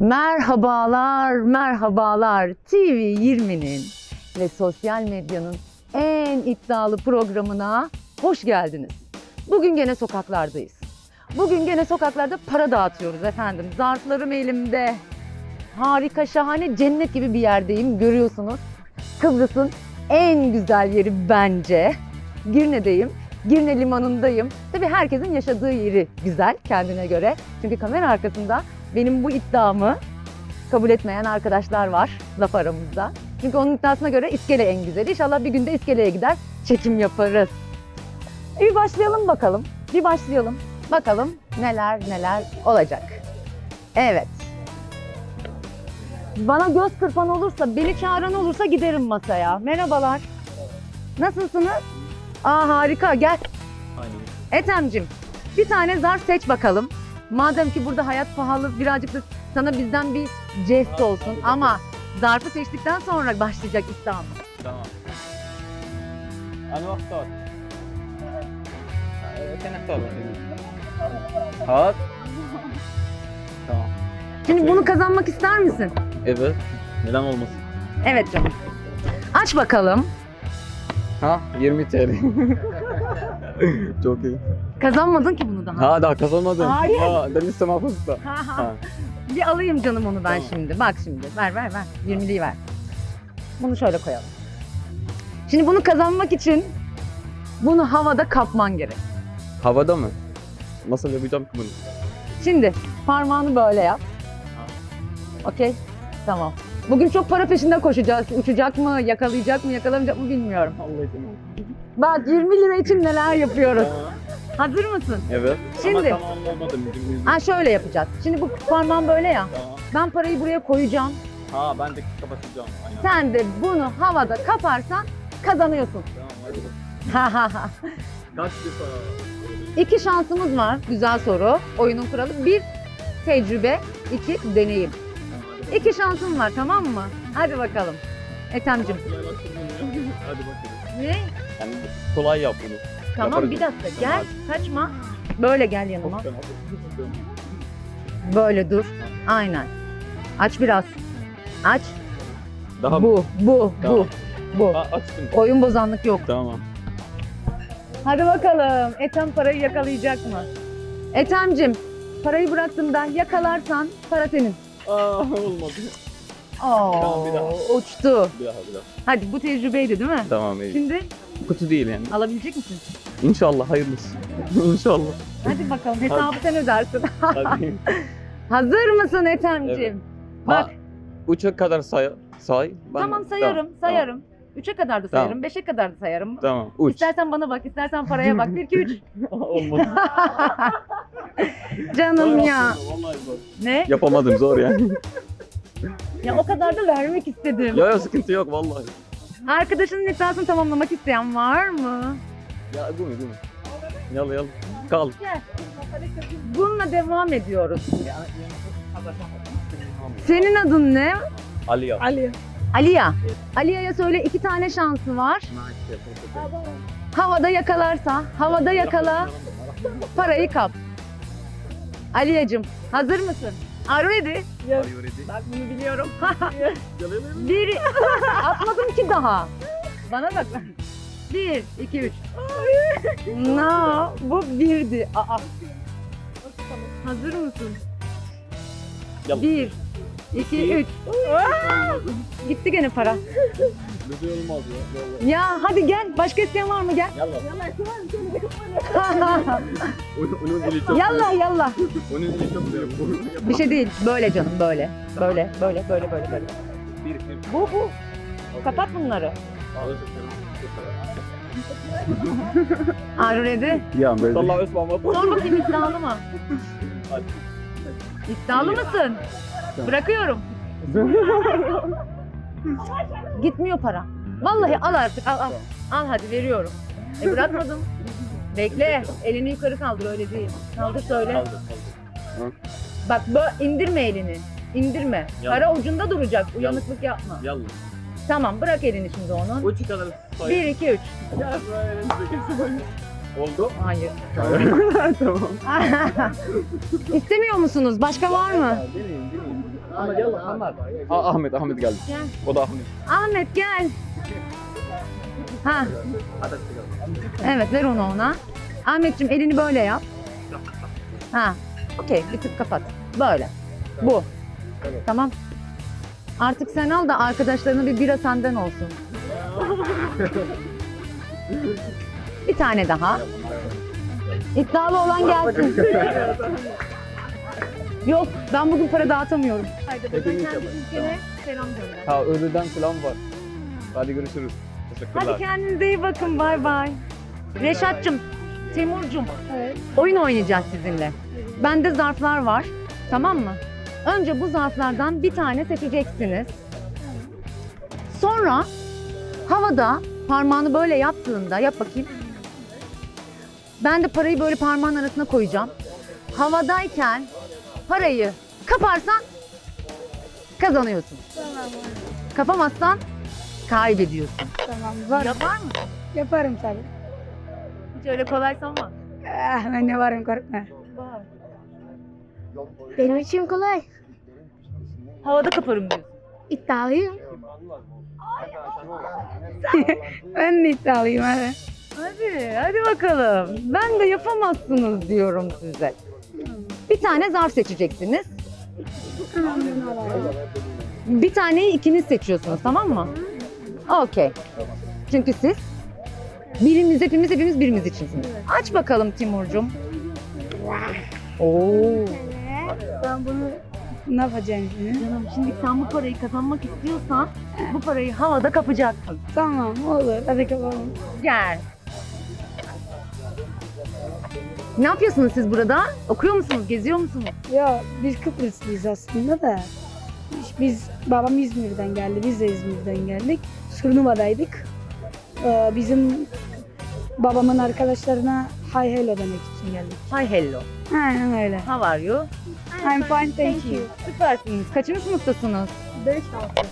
Merhabalar, merhabalar. TV 20'nin ve sosyal medyanın en iddialı programına hoş geldiniz. Bugün gene sokaklardayız. Bugün gene sokaklarda para dağıtıyoruz efendim. Zarflarım elimde. Harika, şahane, cennet gibi bir yerdeyim. Görüyorsunuz. Kıbrıs'ın en güzel yeri bence. Girne'deyim. Girne limanındayım. Tabii herkesin yaşadığı yeri güzel kendine göre. Çünkü kamera arkasında benim bu iddiamı kabul etmeyen arkadaşlar var laf aramızda. Çünkü onun iddiasına göre iskele en güzeli. İnşallah bir günde iskeleye gider çekim yaparız. E bir başlayalım bakalım. Bir başlayalım. Bakalım neler neler olacak. Evet. Bana göz kırpan olursa, beni çağıran olursa giderim masaya. Merhabalar. Nasılsınız? Aa harika gel. Ethem'cim bir tane zarf seç bakalım. Madem ki burada hayat pahalı birazcık da sana bizden bir jest olsun ama zarfı seçtikten sonra başlayacak iddiamız. تمام انا اختار كان اختار هات Tamam. Şimdi bunu kazanmak ister misin? Evet. Neden olmasın? Evet canım. Aç bakalım. Ha 20 TL. Çok iyi. Kazanmadın ki bunu daha. Ha daha kazanmadım. Hayır. Ha ben istemem fıstık. Ha. bir alayım canım onu ben Tamam. şimdi. Bak şimdi. Ver ver ver. 20'liği ver. Bunu şöyle koyalım. Şimdi bunu kazanmak için bunu havada kapman gerek. Havada mı? Nasıl yapacağım ki bunu? Şimdi parmağını böyle yap. Okey? Tamam. Bugün çok para peşinde koşacağız. Uçacak mı, yakalayacak mı, yakalamayacak mı bilmiyorum. Allah'ım. Bak 20 lira için neler yapıyoruz. Hazır mısın? Evet. Şimdi- Ama tamam olmadı. Ha şöyle yapacağız. Şimdi bu parmağın böyle ya. Tamam. Ben parayı buraya koyacağım. Ha ben de kapatacağım. Aynen. Sen de bunu havada kaparsan kazanıyorsun. Tamam hadi. Kaç defa? İki şansımız var. Güzel soru. Oyunun kuralı. Bir tecrübe, iki deneyim. İki şansın var tamam mı? Hadi bakalım. Ethem'cim. Hadi bakalım. Ne? Yani kolay yap bunu. Tamam bir dakika gel. Kaçma. Böyle gel yanıma. Böyle dur. Aynen. Aç biraz. Aç. Daha Bu, bu, Tamam. bu, bu. Açtım. Oyun bozanlık yok. Tamam. Hadi bakalım. Ethem parayı yakalayacak mı? Ethem'cim parayı bıraktığımda yakalarsan para senin. Aa olmadı. Oo, Tamam, bir daha. uçtu. Bir daha bir daha. Hadi bu tecrübeydi değil mi? Tamam iyi. Şimdi Kötü değil yani. alabilecek misin? İnşallah hayırlısı. İnşallah. Hadi bakalım hesabı sen ödersin. Hadi. Hazır mısın Ethem'cim? Evet. Bak Ha, Üçe kadar say. say. Ben- tamam sayarım Tamam, sayarım. Üçe kadar da Tamam. sayarım, beşe kadar da sayarım. Tamam. Uç. İstersen bana bak, istersen paraya bak. Bir, iki, üç. Olmadı. Canım ya. Vallahi zor. Ne? Yapamadım zor yani. Ya o kadar da vermek istedim. ya ya sıkıntı yok vallahi. Arkadaşının iddiasını tamamlamak isteyen var mı? Ya gumi gumi. Yalla yalla. Kal. Bununla devam ediyoruz. Senin adın ne? Ali ya. Ali. Aliya. Aliya'ya söyle iki tane şansı var. Havada yakalarsa, havada yakala, parayı kap. Aliyacım, hazır mısın? Are you ready? Bak bunu biliyorum. Bir, atmadım ki daha. Bana bak. Bir, iki, üç. No, bu birdi. Aa. Hazır mısın? Bir, iki, üç. Gitti gene para. Güzel olmaz ya. Vallahi. Ya hadi gel. Başka isteyen var mı gel. Yalla. Onun, onun eli çok yallah yallah. Onun eli çok büyük. Bir şey değil. Böyle canım böyle. Böyle böyle böyle böyle böyle. Bir, bir. Bu bu. Kapat bunları. Ready? Ya böyle. Allah Osman baba. Sor bakayım iddialı mı? Hadi. İddialı mısın? Bırakıyorum. Gitmiyor para. Vallahi al artık al al. Al hadi veriyorum. E bırakmadım. Bekle. Elini yukarı kaldır öyle değil. Kaldır söyle. Kaldır kaldır. Bak indirme elini. İndirme. Para ucunda duracak. Uyanıklık yapma. Yalla. Tamam bırak elini şimdi onun. Uç kadar say. 1 2 3. Ya böyle. Oldu. Hayır. tamam. İstemiyor musunuz? Başka var mı? Deneyim deneyim. Ahmet gel lan. Ahmet. Aa, Ahmet, Ahmet geldi. Gel. O da Ahmet. Ahmet gel. Ha. Evet ver onu ona. Ahmetciğim elini böyle yap. Ha. Okey bir tık kapat. Böyle. Bu. Tamam. Artık sen al da arkadaşlarına bir bira senden olsun. bir tane daha. İddialı olan gelsin. Yok ben bugün para dağıtamıyorum. Haydi buradan Hepimiz kendi yaparız. ülkene selam gönder. Ha ödülden selam var. Hadi görüşürüz. Teşekkürler. Hadi kendinize iyi bakın. Bay bay. Reşat'cığım, Timur'cum. Oyun oynayacağız sizinle. Bende zarflar var. Tamam mı? Önce bu zarflardan bir tane seçeceksiniz. Sonra havada parmağını böyle yaptığında yap bakayım. Ben de parayı böyle parmağın arasına koyacağım. Havadayken parayı kaparsan kazanıyorsun. Tamam. Kapamazsan kaybediyorsun. Tamam. Var. Yapar mı? Yaparım tabii. Hiç öyle kolay sanma. Ah, ben de varım korkma. Benim için kolay. Havada kaparım diyorsun. İddialıyım. Ben de iddialıyım hadi. Hadi, hadi bakalım. Ben de yapamazsınız diyorum size. Bir tane zarf seçeceksiniz. Bir taneyi ikiniz seçiyorsunuz tamam mı? Okey. Çünkü siz birimiz hepimiz hepimiz birimiz içinsiniz. Aç bakalım Timurcum. Oo. Ben bunu ne yapacağım şimdi? Canım şimdi sen bu parayı kazanmak istiyorsan bu parayı havada kapacaksın. Tamam olur. Hadi kapalım. Gel. Ne yapıyorsunuz siz burada? Okuyor musunuz? Geziyor musunuz? Ya biz Kıbrıslıyız aslında da. Biz, babam İzmir'den geldi. Biz de İzmir'den geldik. Surnuva'daydık. Ee, bizim babamın arkadaşlarına hi hello demek için geldik. Hi hello. Aynen öyle. How are you? I'm fine thank you. Süpersiniz. Kaçıncı sınıftasınız? 5 6.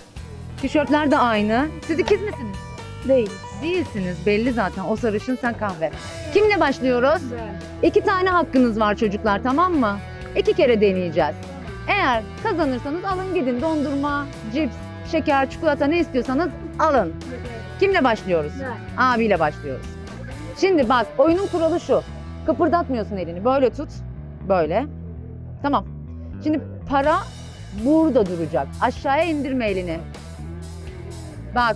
Tişörtler de aynı. Siz ikiz misiniz? Değil. Değilsiniz. Belli zaten. O sarışın sen kahve. Kimle başlıyoruz? Ben. İki tane hakkınız var çocuklar tamam mı? İki kere deneyeceğiz. Eğer kazanırsanız alın gidin dondurma, cips, şeker, çikolata ne istiyorsanız alın. Kimle başlıyoruz? Ben. Abiyle başlıyoruz. Şimdi bak oyunun kuralı şu. Kıpırdatmıyorsun elini. Böyle tut. Böyle. Tamam. Şimdi para burada duracak. Aşağıya indirme elini. Bak.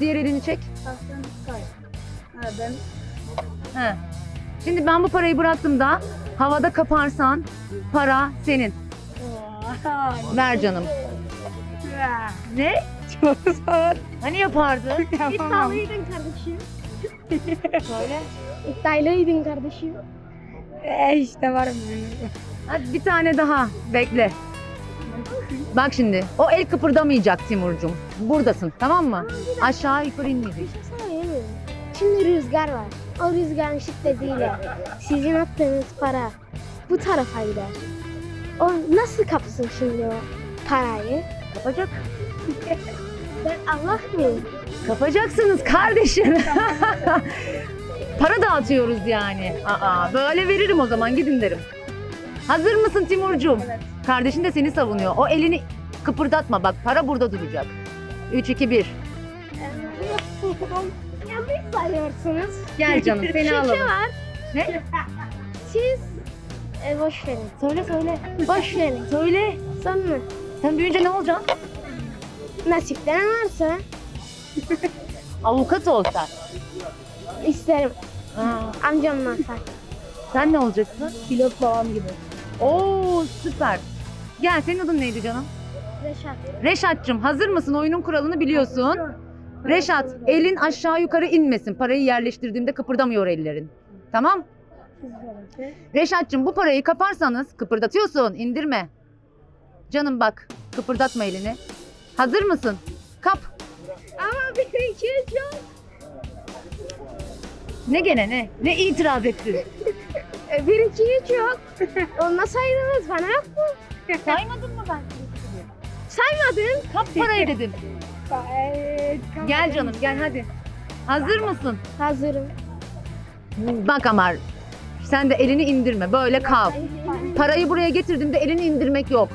Diğer elini çek. Ha, ben He. Şimdi ben bu parayı bıraktım da havada kaparsan para senin. Ver canım. Ne? Çok zor. Hani yapardın? Yapamam. İddialıydın kardeşim. Söyle. İddialıydın kardeşim. E işte varım benim. Hadi bir tane daha. Bekle. Bak şimdi. O el kıpırdamayacak Timurcum. Buradasın tamam mı? Aşağı yukarı inmeyecek. Yemin. Şimdi rüzgar var. O rüzgarın şiddetiyle sizin attığınız para bu tarafa gider. O nasıl kapsın şimdi o parayı? Kapacak. Ben Allah mıyım? Kapacaksınız kardeşim. Para dağıtıyoruz yani. Aa, böyle veririm o zaman gidin derim. Hazır mısın Timurcuğum? Evet. Kardeşin de seni savunuyor. O elini kıpırdatma bak para burada duracak. 3 2 1. Yanlış sayıyorsunuz. Gel canım seni alalım. var. Ne? Siz e, boş verin. Söyle söyle. Boş verin. Söyle. Sonra Sen büyüyünce ne olacaksın? nasipten varsa Avukat ol sen. isterim. Aa, Amcamla atar. sen ne olacaksın? Pilot babam gibi. Oo süper. Gel senin adın neydi canım? Reşat. Reşat'cığım hazır mısın? Oyunun kuralını biliyorsun. Reşat elin aşağı yukarı inmesin. Parayı yerleştirdiğimde kıpırdamıyor ellerin. Tamam? Reşat'cığım bu parayı kaparsanız kıpırdatıyorsun indirme. Canım bak kıpırdatma elini. Hazır mısın? Kap. Ama benimki çok. Ne gene ne? Ne itiraz ettin? E, benimki çok. Onunla saydınız bana yok mu? Saymadın mı ben? Saymadın. Kap parayı dedim. Evet, Gel canım gel hadi. Hazır mısın? Hazırım. Bak Amar sen de elini indirme böyle kal. Parayı buraya getirdiğimde elini indirmek yok.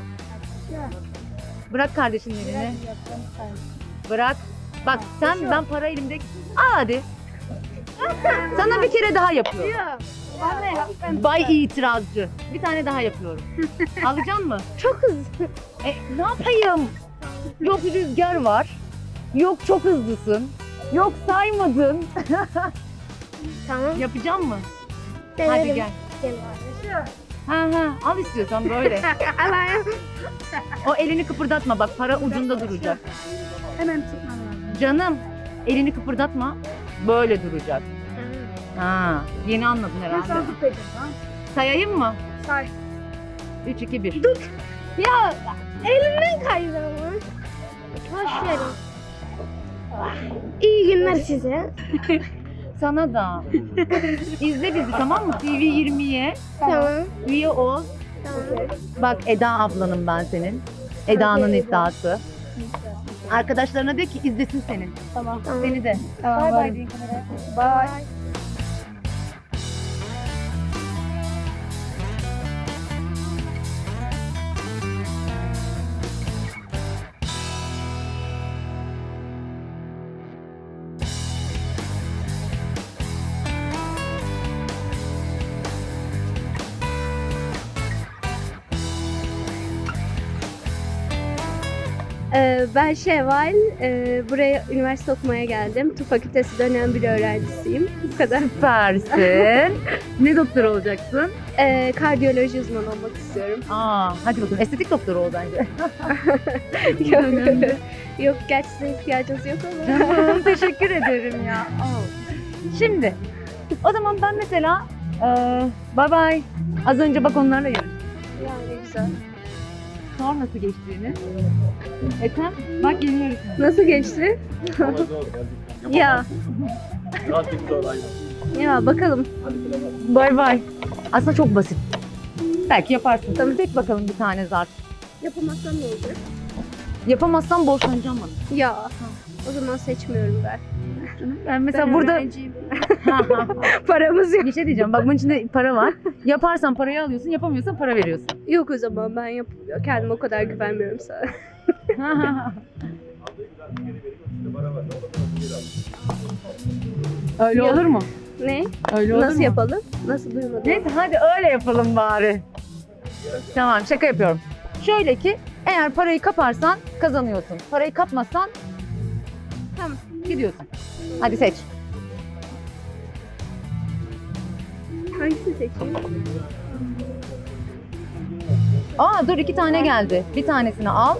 Bırak kardeşinin elini. Bırak. Bak sen ben para elimde. Al hadi. Sana bir kere daha yapıyorum. Bay itirazcı. Bir tane daha yapıyorum. Alacaksın mı? Çok hızlı. E, ne yapayım? Yok rüzgar var. Yok çok hızlısın. Yok saymadın. Tamam. Yapacağım mı? Denerim. Hadi gel. Gel. Ha ha al istiyorsan böyle. Alayım. O elini kıpırdatma bak para ucunda duracak. Hemen tutmam lazım. Canım elini kıpırdatma. Böyle duracak. Ha yeni anladın herhalde. tutacağım tamam. Sayayım mı? Say. 3 2 1. Ya elimden kaydı ama. Boş verin. İyi günler size. Sana da. İzle bizi tamam mı? TV 20'ye Tamam. üye ol. Tamam. Bak Eda ablanım ben senin. Eda'nın iddiası. Arkadaşlarına de ki izlesin senin. Tamam. Seni de. Tamam. Varım. deyin kameraya. Bye. Ben Şevval, Ee, buraya üniversite okumaya geldim. Tıp fakültesi dönem bir öğrencisiyim. Bu kadar. Süpersin. ne doktor olacaksın? Ee, kardiyoloji uzmanı olmak istiyorum. Aa, hadi bakalım. Estetik doktoru ol bence. yok, yok gerçi sizin ihtiyacınız yok ama. Canım teşekkür ederim ya. Şimdi o zaman ben mesela eee bye bye. Az önce bak onlarla yarıştım. Yani güzel. Sor nasıl geçtiğini. Ethem bak geliyoruz. Nasıl geçti? Ama zor. Yani Ya, Biraz bir zor aynen. ya bakalım. Bye bye. Aslında çok basit. Belki yaparsın. Tabii tek bakalım bir tane zar. Yapamazsam ne olacak? Yapamazsan borçlanacağım bana. Ya, o zaman seçmiyorum ben. Ben mesela Ben burada. Paramız yok. bir şey diyeceğim. Bak bunun içinde para var. Yaparsan parayı alıyorsun, yapamıyorsan para veriyorsun. Yok o zaman ben yap kendime o kadar güvenmiyorum sana. Öyle olur mu? Ne? Öyle olur Nasıl mu? yapalım? Nasıl duymadım? Neyse hadi öyle yapalım bari. Tamam şaka yapıyorum. Şöyle ki eğer parayı kaparsan kazanıyorsun. Parayı kapmazsan Tamam. gidiyorsun. Hadi seç. Hangisini seçeyim? Aa dur iki tane geldi. Bir tanesini al.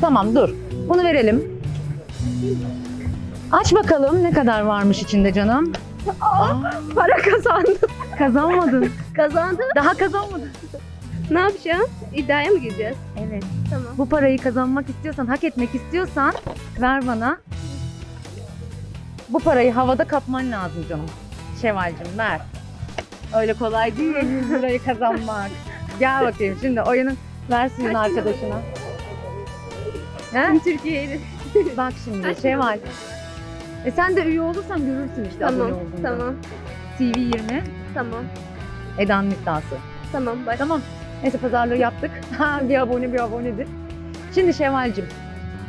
Tamam dur. Bunu verelim. Aç bakalım ne kadar varmış içinde canım. Aa, Para kazandım. kazanmadın. Kazandım. Daha kazanmadın. Ne yapacağım? İddiaya mı gireceğiz? Evet. Tamam. Bu parayı kazanmak istiyorsan, hak etmek istiyorsan ver bana. Bu parayı havada kapman lazım canım. Şevvalcim ver. Öyle kolay değil 100 lirayı kazanmak. Gel bakayım şimdi oyunun ver suyun arkadaşına. He? Tüm Türkiye'yi. Bak şimdi Şevval. E sen de üye olursan görürsün işte Tamam. abone olduğunda. Tamam. TV 20 Tamam. Eda'nın iddiası. Tamam. Baş. Tamam. Neyse pazarlığı yaptık. Bir abone bir abonedir. Şimdi Şevval'cim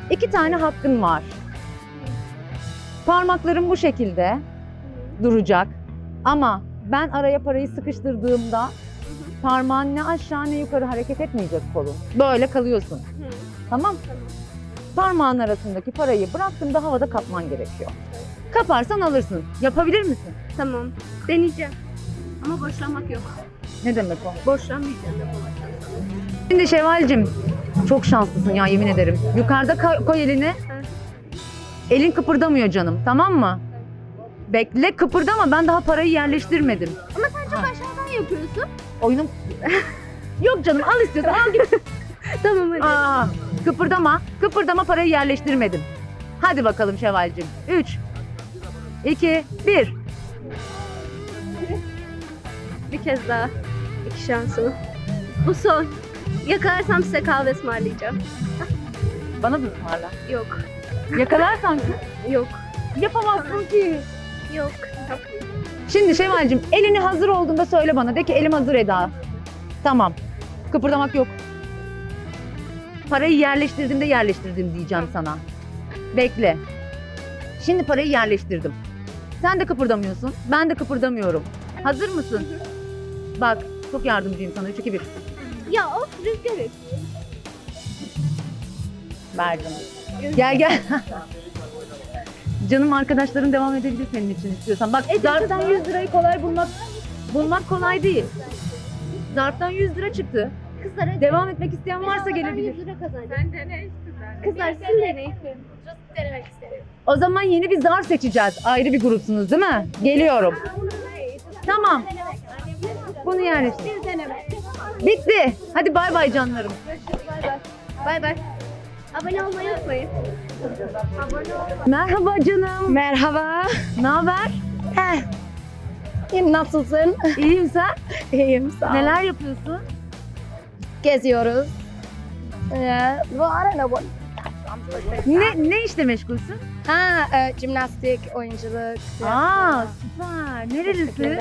iki tane hakkın var. Parmakların bu şekilde duracak. Ama ben araya parayı sıkıştırdığımda parmağın ne aşağı ne yukarı hareket etmeyecek kolun. Böyle kalıyorsun. Tamam? Parmağın arasındaki parayı bıraktığımda havada kapman gerekiyor. Kaparsan alırsın. Yapabilir misin? Tamam. Deneyeceğim. Ama boşlanmak yok. Ne demek o? Boşlanmayacağım yapamazsam. Şimdi Şevval'cim çok şanslısın ya yemin ederim. Yukarıda ka- koy elini. Elin kıpırdamıyor canım tamam mı? Bekle kıpırdama ben daha parayı yerleştirmedim. Ama sen çok aşağıdan yapıyorsun. Oyunum... Yok canım al istiyorsan al git. Tamam hadi. Aa, kıpırdama. Kıpırdama parayı yerleştirmedim. Hadi bakalım Şevval'cim. 3, 2, 1. Bir kez daha. İki şansımı. Bu son. Yakalarsam size kahve ısmarlayacağım. Bana da ısmarla. Yok. Yakalarsan Yok. yapamazsın ki. Yok. Şimdi Şevval'cim elini hazır olduğunda söyle bana. De ki elim hazır Eda. Tamam. Kıpırdamak yok. Parayı yerleştirdiğimde yerleştirdim diyeceğim sana. Bekle. Şimdi parayı yerleştirdim. Sen de kıpırdamıyorsun. Ben de kıpırdamıyorum. Hazır mısın? Bak çok yardımcıyım sana. 3 2 1. Ya of rüzgarı. Verdim. Gel gel. Canım arkadaşların devam edebilir senin için istiyorsan. Bak zarftan 100 lirayı kolay bulmak bulmak kolay değil. Zarftan 100 lira çıktı. Kızlar Devam etmek isteyen varsa gelebilir. 100 lira kazanacağım. Sen dene Kızlar siz deneyin. Denemek isterim. O zaman yeni bir zarf seçeceğiz. Ayrı bir grupsunuz değil mi? Geliyorum. Tamam. Bunu yerleştir. Bir denemek. Bitti. Hadi bay bay canlarım. Bay bay. Abone olmayı unutmayın. Merhaba canım. Merhaba. Ne haber? Eh, Nasılsın? İyiyim sen? İyiyim sağ ol. Neler yapıyorsun? Geziyoruz. Ee, bu ara ne bu? Ne ne işle meşgulsün? Ha, e, jimnastik, oyunculuk. Aa süper. Nerelisin?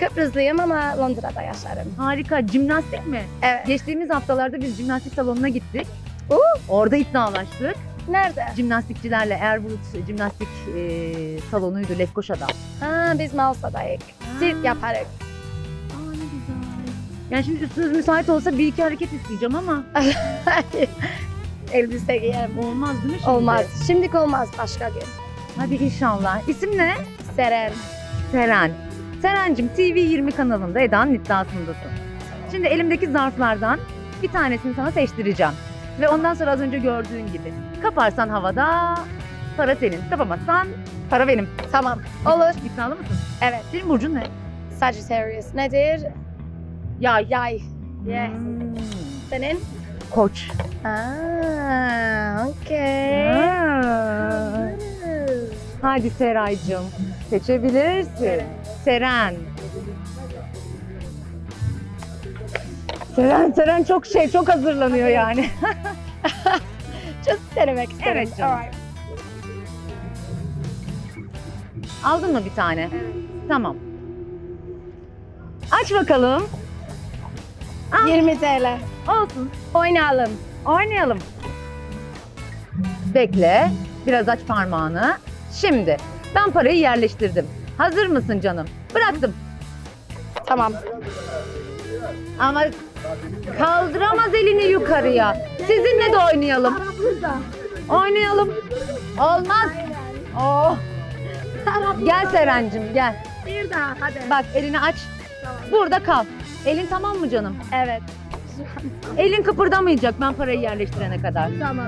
Kıbrıslıyım ama Londra'da yaşarım. Harika. Jimnastik mi? Evet. Geçtiğimiz haftalarda biz jimnastik salonuna gittik. Oo. Orada iddialaştık. Nerede? Jimnastikçilerle Airwood Jimnastik e, salonuydu Lefkoşa'da. Ha, biz Malsa'dayız. Sirk yaparız. Aa ne güzel. Yani şimdi üstünüz müsait olsa bir iki hareket isteyeceğim ama Elbise giyerim. olmaz değil mi şimdi? Olmaz. Şimdilik olmaz başka gün. Hadi inşallah. İsim ne? Seren. Seren. Serencim TV20 kanalında Eda'nın iddiasındasın. Şimdi elimdeki zarflardan bir tanesini sana seçtireceğim. Ve ondan sonra az önce gördüğün gibi kaparsan havada para senin. Kapamazsan para benim. Tamam. Olur. İddialı mısın? Evet. Senin burcun ne? Sagittarius. Nedir? Yay. Yay. Yes. Hmm. Senin? Koç. Aa, okey. Aa. Hadi Seraycığım seçebilirsin. Seren. Seren, Seren çok şey, çok hazırlanıyor yani. Just denemek isterim. Evet canım. Alright. Aldın mı bir tane? Tamam. Aç bakalım. Al. 20 TL. Olsun. Oynayalım. Oynayalım. Bekle. Biraz aç parmağını. Şimdi ben parayı yerleştirdim. Hazır mısın canım? Bıraktım. Tamam. Ama kaldıramaz elini yukarıya. Sizinle de oynayalım. Oynayalım. Olmaz. Oh. Gel Serencim gel. Bir daha hadi. Bak elini aç. Burada kal. Elin tamam mı canım? Evet. Elin kıpırdamayacak ben parayı yerleştirene kadar. Tamam.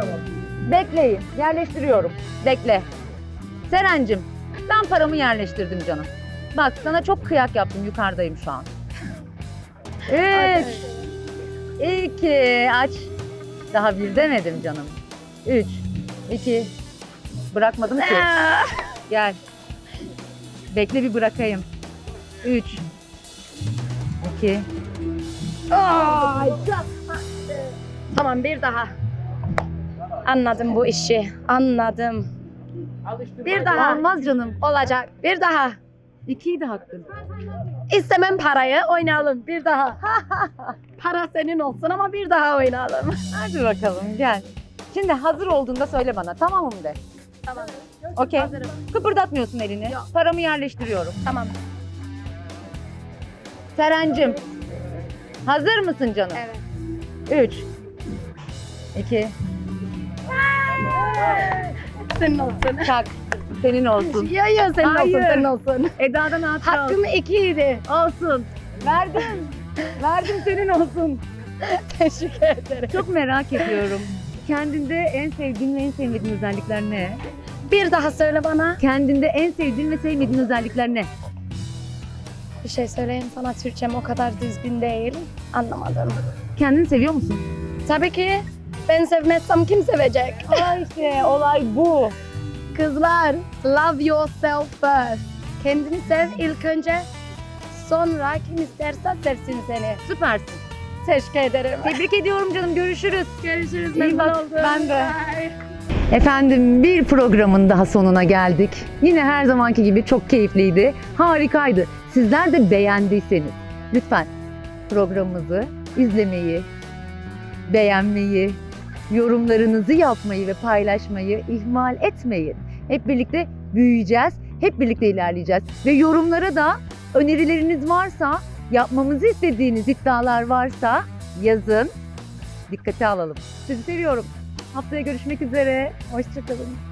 Bekleyin. Yerleştiriyorum. Bekle. Serencim ben paramı yerleştirdim canım. Bak sana çok kıyak yaptım yukarıdayım şu an. Üç. iki. Aç. Daha bir demedim canım. Üç. iki. Bırakmadım ki. Gel. Bekle bir bırakayım. Üç. iki. Ay, Tamam bir daha. Anladım bu işi. Anladım. Bir daha. Olmaz canım. Olacak. Bir daha. İkiyi de hakkın. İstemem parayı. Oynayalım. Bir daha. Para senin olsun ama bir daha oynayalım. Hadi bakalım gel. Şimdi hazır olduğunda söyle bana tamam mı de. Tamam. Okey. Hazırım. Kıpırdatmıyorsun elini. Yok. Paramı yerleştiriyorum. Tamam. Serencim. Hazır mısın canım? Evet. Üç. iki. Senin olsun. Çak. Senin olsun. Ya ya senin Hayır. olsun. Senin olsun. Eda'dan hatıra. Hakkım ikiydi. Olsun. Verdim. Verdim senin olsun. Teşekkür ederim. Çok merak ediyorum. Kendinde en sevdiğin ve en sevmediğin özellikler ne? Bir daha söyle bana. Kendinde en sevdiğin ve sevmediğin özellikler ne? Bir şey söyleyeyim sana Türkçem o kadar düzgün değil. Anlamadım. Kendini seviyor musun? Tabii ki ben sevmezsem kim sevecek? Ay işte olay bu. Kızlar, love yourself first. Kendini sev ilk önce. Sonra kim isterse sevsin seni. Süpersin. Teşekkür ederim. Tebrik ediyorum canım. Görüşürüz. Görüşürüz. İyi bak, oldum. ben de. Bye. Efendim bir programın daha sonuna geldik. Yine her zamanki gibi çok keyifliydi. Harikaydı. Sizler de beğendiyseniz lütfen programımızı izlemeyi, beğenmeyi, yorumlarınızı yapmayı ve paylaşmayı ihmal etmeyin. Hep birlikte büyüyeceğiz, hep birlikte ilerleyeceğiz. Ve yorumlara da önerileriniz varsa, yapmamızı istediğiniz iddialar varsa yazın. Dikkate alalım. Sizi seviyorum. Haftaya görüşmek üzere. Hoşçakalın.